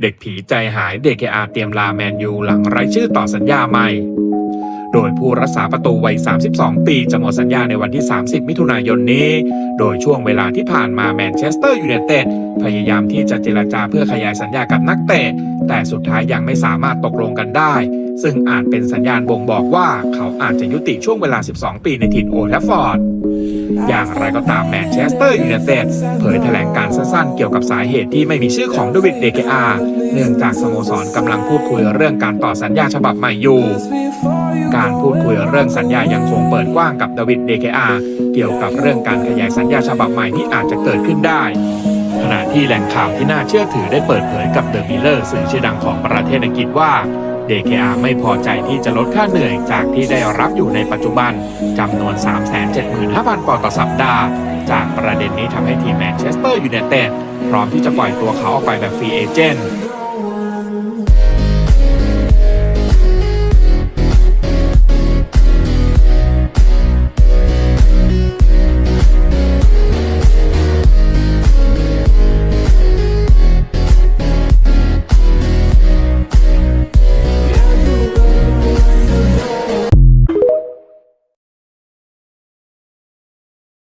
เด็กผีใจหายเด k อาเตรียมลาแมนยูหลังไร้ชื่อต่อสัญญาใหม่ โดยผู้รักษาประตูวัย 32 ปีจะหมดสัญญาในวันที่ 30 มิถุนายนนี้ โดยช่วงเวลาที่ผ่านมาแมนเชสเตอร์ยูไนเต็ดพยายามที่จะเจรจาเพื่อขยายสัญญากับนักเตะ แต่สุดท้ายยังไม่สามารถตกลงกันได้ ซึ่งอาจเป็นสัญญาณบ่งบอกว่าเขาอาจจะยุติช่วงเวลา 12 ปีในถิ่นโอลแทฟฟอร์ด อย่างไรก็ตามแมนเชสเตอร์ยูไนเต็ดเผยแถลงการสั้นๆ เกี่ยวกับสาเหตุที่ไม่มีชื่อของเดวิดเดเกอาเนื่องจากสโมสรกำลังพูดคุยเรื่องการต่อสัญญาฉบับใหม่อยู่ การพูดคุยเรื่องสัญญายังคงเปิดกว้างกับดวิดเดเกอาเกี่ยวกับเรื่องการขยายสัญญาฉบับใหม่ที่อาจจะเกิดขึ้นได้ขณะที่แหล่งข่าวที่น่าเชื่อถือได้เปิดเผยกับเดอะมิลเลอร์สื่อชื่อดังของประเทศอังกฤษว่า DKR ไม่พอใจที่จะลดค่าเหนื่อยจากที่ได้รับอยู่ในปัจจุบันจำนวน 375,000ปอนด์ต่อสัปดาห์ จากประเด็นนี้ทำให้ทีมแมนเชสเตอร์ยูไนเต็ดพร้อมที่จะปล่อยตัวเขาออกไปแบบฟรีเอเจนต์